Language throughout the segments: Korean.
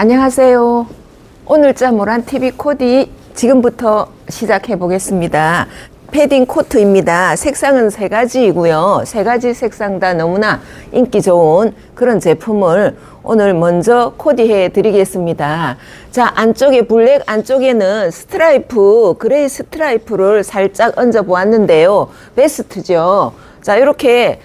안녕하세요. 오늘자 모란 TV 코디 지금부터 시작해 보겠습니다. 패딩 코트입니다. 색상은 세 가지이고요. 세 가지 색상 다 너무나 인기 좋은 그런 제품을 오늘 먼저 코디해 드리겠습니다. 자, 안쪽에 블랙 안쪽에는 스트라이프, 그레이 스트라이프를 살짝 얹어 보았는데요. 베스트죠. 자, 이렇게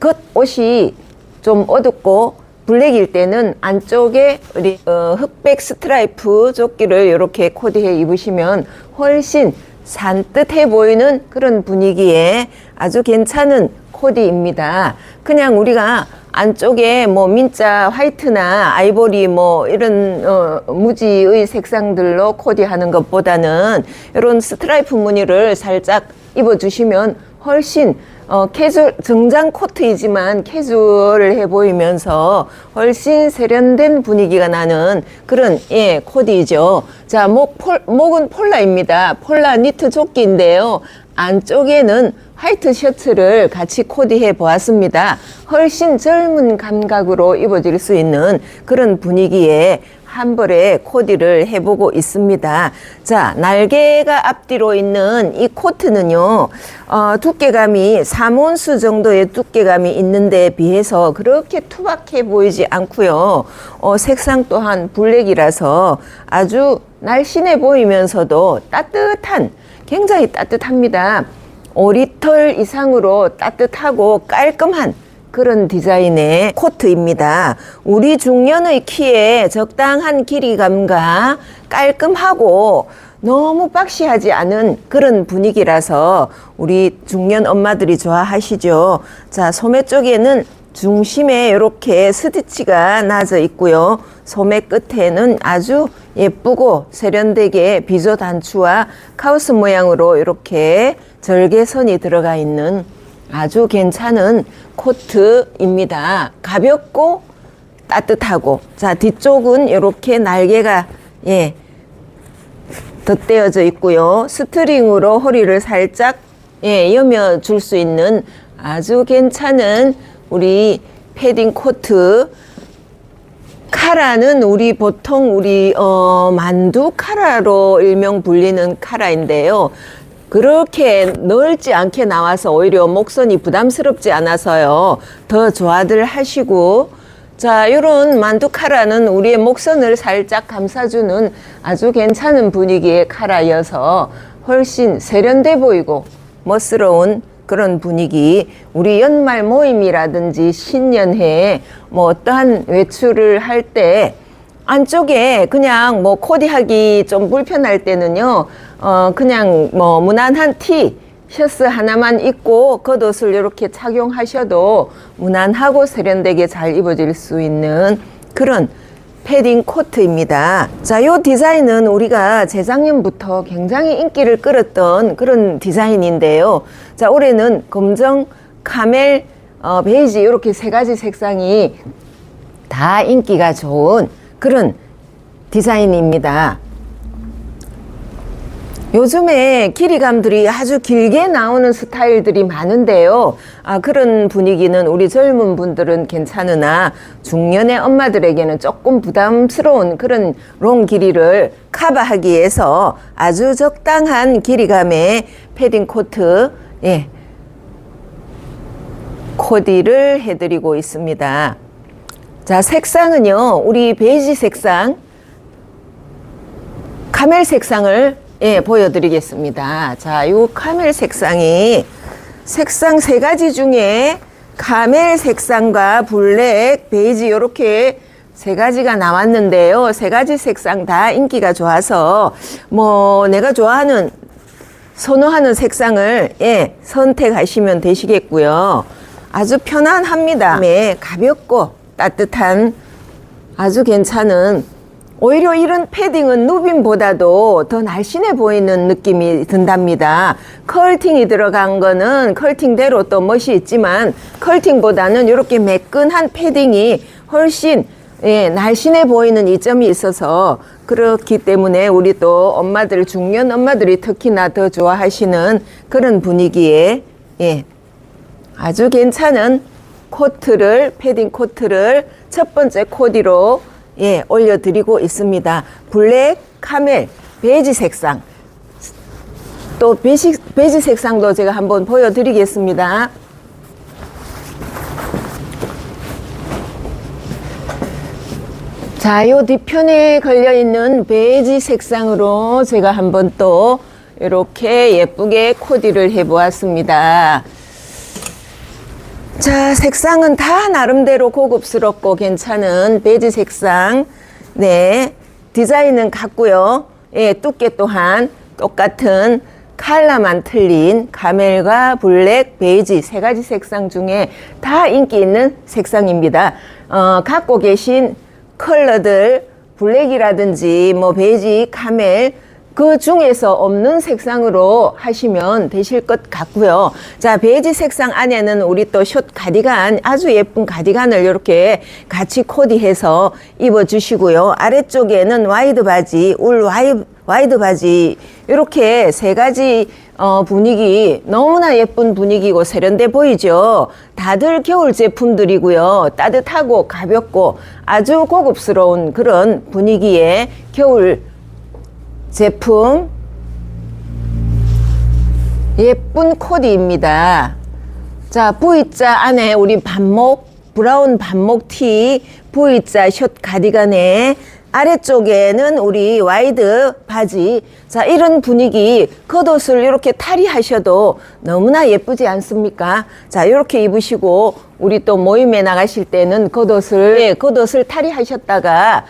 겉 옷이 좀 어둡고 블랙일 때는 안쪽에 우리 어, 흑백 스트라이프 조끼를 이렇게 코디해 입으시면 훨씬 산뜻해 보이는 그런 분위기에 아주 괜찮은 코디입니다. 그냥 우리가 안쪽에 뭐 민자 화이트나 아이보리 뭐 이런 어, 무지의 색상들로 코디하는 것보다는 이런 스트라이프 무늬를 살짝 입어주시면 훨씬 어, 캐주얼, 정장 코트이지만 캐주얼해 보이면서 훨씬 세련된 분위기가 나는 그런, 예, 코디죠. 자, 목, 폴, 목은 폴라입니다. 폴라 니트 조끼인데요. 안쪽에는 화이트 셔츠를 같이 코디해 보았습니다. 훨씬 젊은 감각으로 입어질 수 있는 그런 분위기에 한 벌에 코디를 해보고 있습니다. 자, 날개가 앞뒤로 있는 이 코트는요, 어, 두께감이 3온수 정도의 두께감이 있는데 비해서 그렇게 투박해 보이지 않고요. 어, 색상 또한 블랙이라서 아주 날씬해 보이면서도 따뜻한, 굉장히 따뜻합니다. 5리터 이상으로 따뜻하고 깔끔한 그런 디자인의 코트입니다. 우리 중년의 키에 적당한 길이감과 깔끔하고 너무 박시하지 않은 그런 분위기라서 우리 중년 엄마들이 좋아하시죠. 자, 소매 쪽에는 중심에 이렇게 스티치가 나져 있고요. 소매 끝에는 아주 예쁘고 세련되게 비조 단추와 카우스 모양으로 이렇게 절개선이 들어가 있는 아주 괜찮은 코트입니다. 가볍고 따뜻하고 자 뒤쪽은 이렇게 날개가 예 덧대어져 있고요. 스트링으로 허리를 살짝 예 여며 줄 수 있는 아주 괜찮은 우리 패딩 코트 카라는 우리 보통 우리 어 만두 카라로 일명 불리는 카라인데요. 그렇게 넓지 않게 나와서 오히려 목선이 부담스럽지 않아서요. 더 좋아들 하시고 자, 요런 만두 카라는 우리의 목선을 살짝 감싸주는 아주 괜찮은 분위기의 카라여서 훨씬 세련돼 보이고 멋스러운 그런 분위기. 우리 연말 모임이라든지 신년회에 뭐 어떠한 외출을 할 때 안쪽에 그냥 뭐 코디하기 좀 불편할 때는요, 어, 그냥 뭐 무난한 티, 셔츠 하나만 입고 겉옷을 이렇게 착용하셔도 무난하고 세련되게 잘 입어질 수 있는 그런 패딩 코트입니다. 자, 요 디자인은 우리가 재작년부터 굉장히 인기를 끌었던 그런 디자인인데요. 자, 올해는 검정, 카멜, 어, 베이지 이렇게 세 가지 색상이 다 인기가 좋은 그런 디자인입니다. 요즘에 길이감들이 아주 길게 나오는 스타일들이 많은데요. 아, 그런 분위기는 우리 젊은 분들은 괜찮으나 중년의 엄마들에게는 조금 부담스러운 그런 롱 길이를 커버하기 위해서 아주 적당한 길이감의 패딩 코트, 예, 코디를 해드리고 있습니다. 자, 색상은요, 우리 베이지 색상, 카멜 색상을 예, 보여드리겠습니다. 자, 요 카멜 색상이 색상 세 가지 중에 카멜 색상과 블랙, 베이지 요렇게 세 가지가 나왔는데요. 세 가지 색상 다 인기가 좋아서 뭐 내가 좋아하는 선호하는 색상을 예, 선택하시면 되시겠고요. 아주 편안합니다. 네, 가볍고 따뜻한 아주 괜찮은 오히려 이런 패딩은 누빔보다도 더 날씬해 보이는 느낌이 든답니다. 컬팅이 들어간 거는 컬팅대로 또 멋이 있지만 컬팅보다는 이렇게 매끈한 패딩이 훨씬 예, 날씬해 보이는 이점이 있어서 그렇기 때문에 우리 또 엄마들 중년 엄마들이 특히나 더 좋아하시는 그런 분위기에 예, 아주 괜찮은 코트를 패딩 코트를 첫 번째 코디로 예, 올려드리고 있습니다. 블랙, 카멜, 베이지 색상. 또 베지, 베지 색상도 제가 한번 보여드리겠습니다. 자, 요 뒤편에 걸려있는 베이지 색상으로 제가 한번 또 이렇게 예쁘게 코디를 해보았습니다. 자, 색상은 다 나름대로 고급스럽고 괜찮은 베이지 색상. 네. 디자인은 같고요. 예, 두께 또한 똑같은 컬러만 틀린 카멜과 블랙, 베이지 세 가지 색상 중에 다 인기 있는 색상입니다. 어, 갖고 계신 컬러들 블랙이라든지 뭐 베이지, 카멜 그 중에서 없는 색상으로 하시면 되실 것 같고요. 자, 베이지 색상 안에는 우리 또 숏 가디건, 아주 예쁜 가디건을 이렇게 같이 코디해서 입어주시고요. 아래쪽에는 와이드 바지, 울 와이, 와이드 바지, 이렇게 세 가지 어, 분위기, 너무나 예쁜 분위기고 세련돼 보이죠? 다들 겨울 제품들이고요. 따뜻하고 가볍고 아주 고급스러운 그런 분위기의 겨울 제품 예쁜 코디입니다. 자, V자 안에 우리 반목, 브라운 반목 티, V자 숏 가디건에 아래쪽에는 우리 와이드 바지. 자, 이런 분위기, 겉옷을 이렇게 탈의하셔도 너무나 예쁘지 않습니까? 자, 이렇게 입으시고, 우리 또 모임에 나가실 때는 겉옷을, 예, 겉옷을 탈의하셨다가,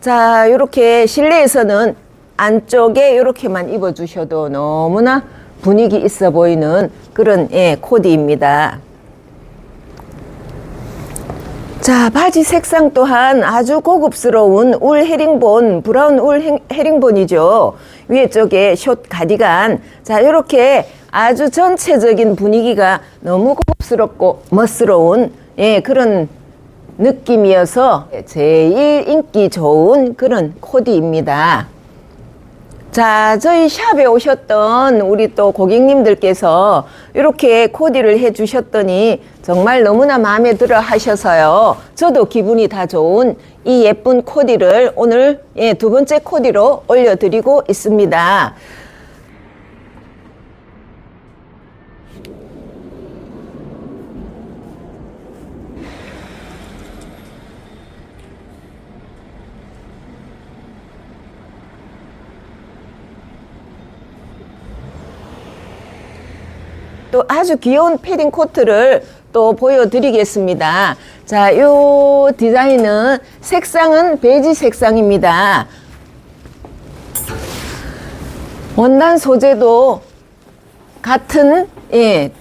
자, 이렇게 실내에서는 안쪽에 이렇게만 입어주셔도 너무나 분위기 있어 보이는 그런 예, 코디입니다. 자, 바지 색상 또한 아주 고급스러운 울 헤링본, 브라운 울 행- 헤링본이죠. 위에 쪽에 숏 가디건. 자, 이렇게 아주 전체적인 분위기가 너무 고급스럽고 멋스러운 예, 그런 느낌이어서 제일 인기 좋은 그런 코디입니다. 자, 저희 샵에 오셨던 우리 또 고객님들께서 이렇게 코디를 해 주셨더니 정말 너무나 마음에 들어 하셔서요. 저도 기분이 다 좋은 이 예쁜 코디를 오늘 예, 두 번째 코디로 올려드리고 있습니다. 또 아주 귀여운 패딩 코트를 또 보여드리겠습니다. 자, 요 디자인은 색상은 베이지 색상입니다. 원단 소재도 같은 예,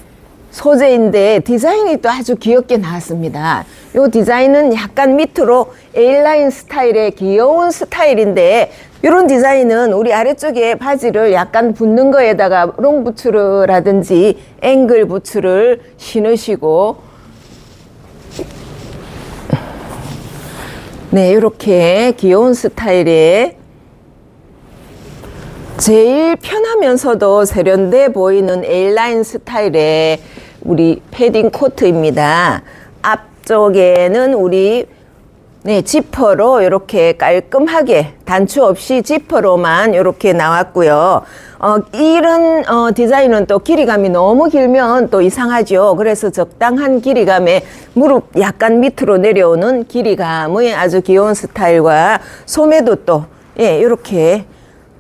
소재인데 디자인이 또 아주 귀엽게 나왔습니다. 요 디자인은 약간 밑으로 A라인 스타일의 귀여운 스타일인데 이런 디자인은 우리 아래쪽에 바지를 약간 붙는 거에다가 롱 부츠라든지 앵글 부츠를 신으시고 네, 이렇게 귀여운 스타일의 제일 편하면서도 세련돼 보이는 A라인 스타일의 우리 패딩 코트입니다. 앞쪽에는 우리 네, 지퍼로 이렇게 깔끔하게 단추 없이 지퍼로만 이렇게 나왔고요. 어, 이런 어, 디자인은 또 길이감이 너무 길면 또 이상하죠. 그래서 적당한 길이감에 무릎 약간 밑으로 내려오는 길이감의 아주 귀여운 스타일과 소매도 또 예, 이렇게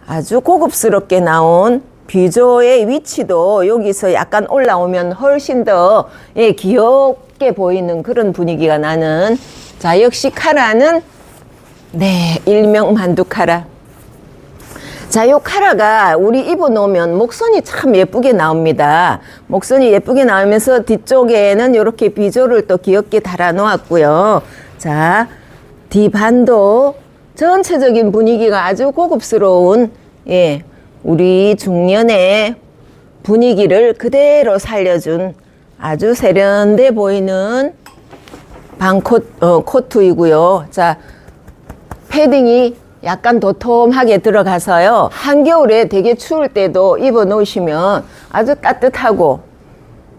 아주 고급스럽게 나온 비조의 위치도 여기서 약간 올라오면 훨씬 더 예, 귀엽게 보이는 그런 분위기가 나는 자 역시 카라는 네 일명 만두 카라 자, 요 카라가 우리 입어 놓으면 목선이 참 예쁘게 나옵니다. 목선이 예쁘게 나오면서 뒤쪽에는 이렇게 비조를 또 귀엽게 달아 놓았고요. 자, 뒤반도 전체적인 분위기가 아주 고급스러운 예, 우리 중년의 분위기를 그대로 살려준 아주 세련돼 보이는 반코 어, 코트이고요. 자, 패딩이 약간 도톰하게 들어가서요. 한겨울에 되게 추울 때도 입어 놓으시면 아주 따뜻하고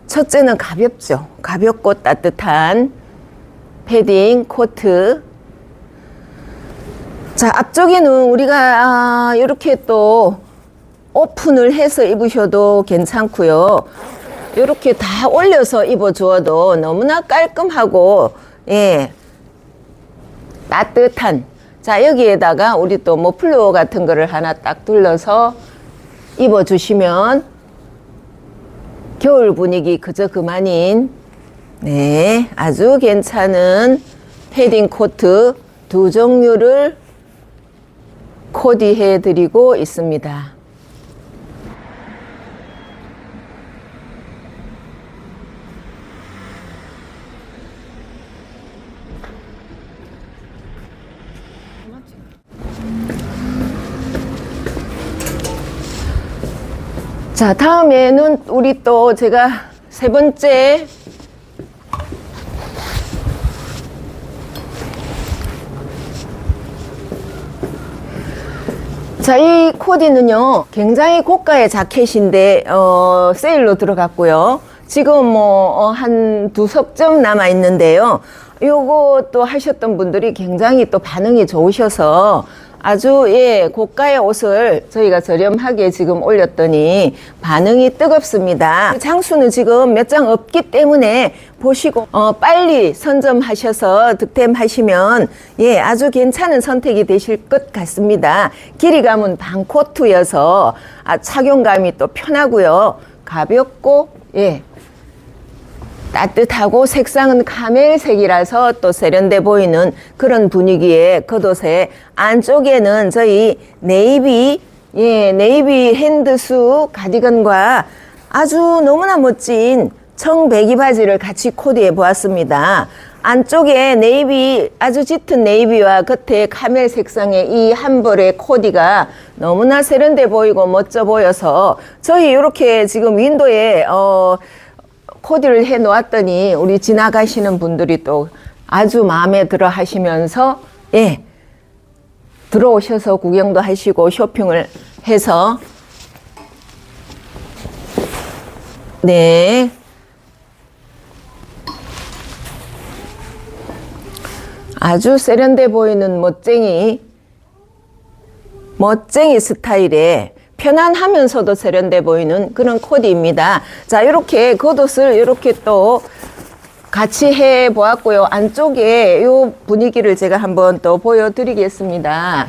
첫째는 가볍죠. 가볍고 따뜻한 패딩 코트. 자, 앞쪽에는 우리가 아, 이렇게 또 오픈을 해서 입으셔도 괜찮고요. 이렇게 다 올려서 입어 주어도 너무나 깔끔하고 예 따뜻한 자 여기에다가 우리 또 머플러 같은 거를 하나 딱 둘러서 입어주시면 겨울 분위기 그저 그만인 네 아주 괜찮은 패딩 코트 두 종류를 코디해 드리고 있습니다. 자, 다음에는 우리 또 제가 세 번째 자, 이 코디는요, 굉장히 고가의 자켓인데, 어, 세일로 들어갔고요. 지금 뭐, 어, 한두 석점 남아 있는데요. 요거 또 하셨던 분들이 굉장히 또 반응이 좋으셔서 아주, 예, 고가의 옷을 저희가 저렴하게 지금 올렸더니 반응이 뜨겁습니다. 장수는 지금 몇 장 없기 때문에 보시고, 어, 빨리 선점하셔서 득템하시면, 예, 아주 괜찮은 선택이 되실 것 같습니다. 길이감은 반코트여서, 아, 착용감이 또 편하고요. 가볍고, 예, 따뜻하고 색상은 카멜색이라서 또 세련돼 보이는 그런 분위기의 겉옷에 안쪽에는 저희 네이비 예 네이비 핸드수 가디건과 아주 너무나 멋진 청배기 바지를 같이 코디해 보았습니다. 안쪽에 네이비 아주 짙은 네이비와 겉에 카멜 색상의 이 한 벌의 코디가 너무나 세련돼 보이고 멋져 보여서 저희 이렇게 지금 윈도에 어 코디를 해 놓았더니 우리 지나가시는 분들이 또 아주 마음에 들어 하시면서 예 들어오셔서 구경도 하시고 쇼핑을 해서. 네. 아주 세련돼 보이는 멋쟁이 멋쟁이 스타일의 편안하면서도 세련돼 보이는 그런 코디입니다. 자, 이렇게 겉옷을 이렇게 또 같이 해 보았고요. 안쪽에 이 분위기를 제가 한번 또 보여드리겠습니다.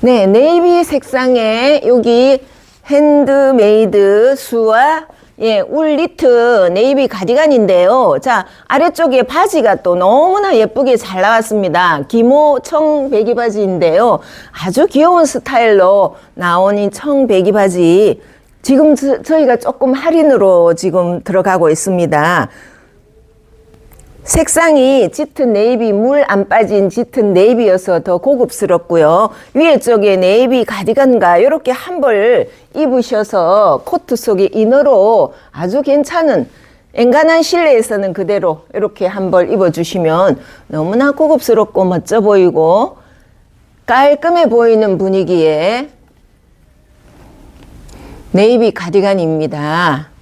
네, 네이비 색상의 여기 핸드메이드 수와 예, 울 니트 네이비 가디건인데요. 자, 아래쪽에 바지가 또 너무나 예쁘게 잘 나왔습니다. 기모 청 배기 바지인데요. 아주 귀여운 스타일로 나온 이 청 배기 바지. 지금 저, 저희가 조금 할인으로 지금 들어가고 있습니다. 색상이 짙은 네이비 물 안 빠진 짙은 네이비여서 더 고급스럽고요. 위에 쪽에 네이비 가디건과 이렇게 한 벌 입으셔서 코트 속에 이너로 아주 괜찮은 엔간한 실내에서는 그대로 이렇게 한 벌 입어주시면 너무나 고급스럽고 멋져 보이고 깔끔해 보이는 분위기의 네이비 가디건입니다.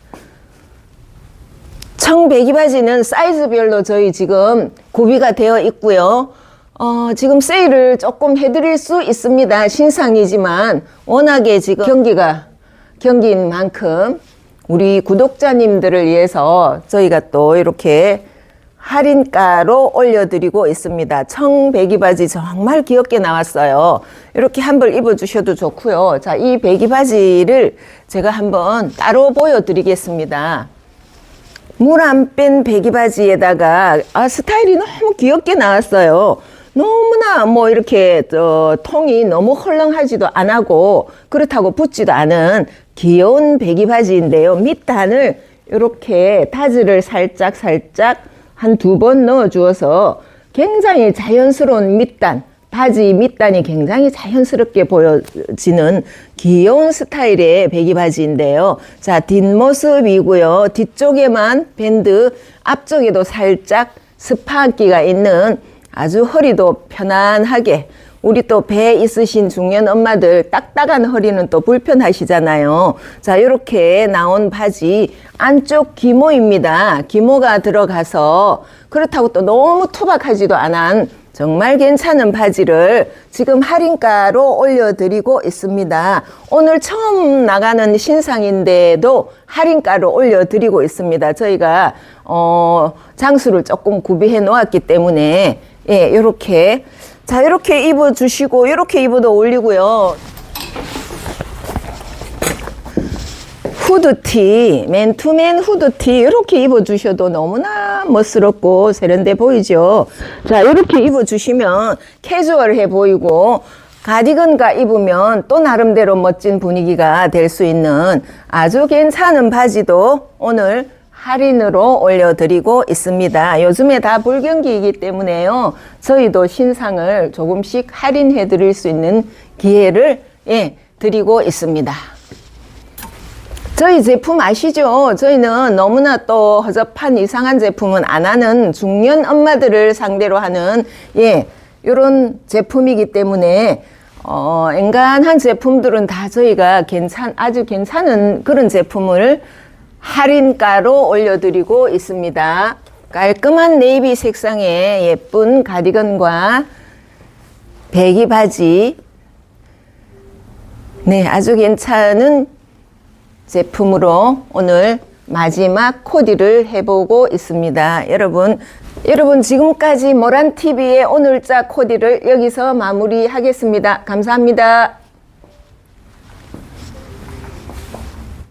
청배기 바지는 사이즈별로 저희 지금 구비가 되어 있고요. 어, 지금 세일을 조금 해드릴 수 있습니다. 신상이지만 워낙에 지금 경기가 경기인 만큼 우리 구독자님들을 위해서 저희가 또 이렇게 할인가로 올려드리고 있습니다. 청 배기 바지 정말 귀엽게 나왔어요. 이렇게 한벌 입어주셔도 좋고요. 자, 이 배기 바지를 제가 한번 따로 보여드리겠습니다. 물 안 뺀 배기 바지에다가 아 스타일이 너무 귀엽게 나왔어요. 너무나 뭐 이렇게 저 통이 너무 헐렁하지도 안 하고 그렇다고 붙지도 않은 귀여운 배기 바지인데요. 밑단을 이렇게 타즈를 살짝 살짝 한 두 번 넣어 주어서 굉장히 자연스러운 밑단 바지 밑단이 굉장히 자연스럽게 보여지는 귀여운 스타일의 배기 바지인데요. 자, 뒷모습이고요. 뒤쪽에만 밴드, 앞쪽에도 살짝 스파기가 있는 아주 허리도 편안하게 우리 또 배 있으신 중년 엄마들 딱딱한 허리는 또 불편하시잖아요. 자, 이렇게 나온 바지 안쪽 기모입니다. 기모가 들어가서 그렇다고 또 너무 투박하지도 않은 정말 괜찮은 바지를 지금 할인가로 올려드리고 있습니다. 오늘 처음 나가는 신상인데도 할인가로 올려드리고 있습니다. 저희가 어, 장수를 조금 구비해 놓았기 때문에 예, 이렇게 자 이렇게 입어 주시고 이렇게 입어도 어울리고요. 후드티, 맨투맨 후드티 이렇게 입어주셔도 너무나 멋스럽고 세련돼 보이죠. 자, 이렇게 입어주시면 캐주얼해 보이고 가디건과 입으면 또 나름대로 멋진 분위기가 될 수 있는 아주 괜찮은 바지도 오늘 할인으로 올려드리고 있습니다. 요즘에 다 불경기이기 때문에요. 저희도 신상을 조금씩 할인해 드릴 수 있는 기회를 예, 드리고 있습니다. 저희 제품 아시죠? 저희는 너무나 또 허접한 이상한 제품은 안 하는 중년 엄마들을 상대로 하는 예, 요런 제품이기 때문에 어, 엔간한 제품들은 다 저희가 괜찮 아주 괜찮은 그런 제품을 할인가로 올려드리고 있습니다. 깔끔한 네이비 색상의 예쁜 가디건과 배기 바지 네, 아주 괜찮은 제품으로 오늘 마지막 코디를 해보고 있습니다. 여러분, 여러분 지금까지 모란TV의 오늘자 코디를 여기서 마무리하겠습니다. 감사합니다.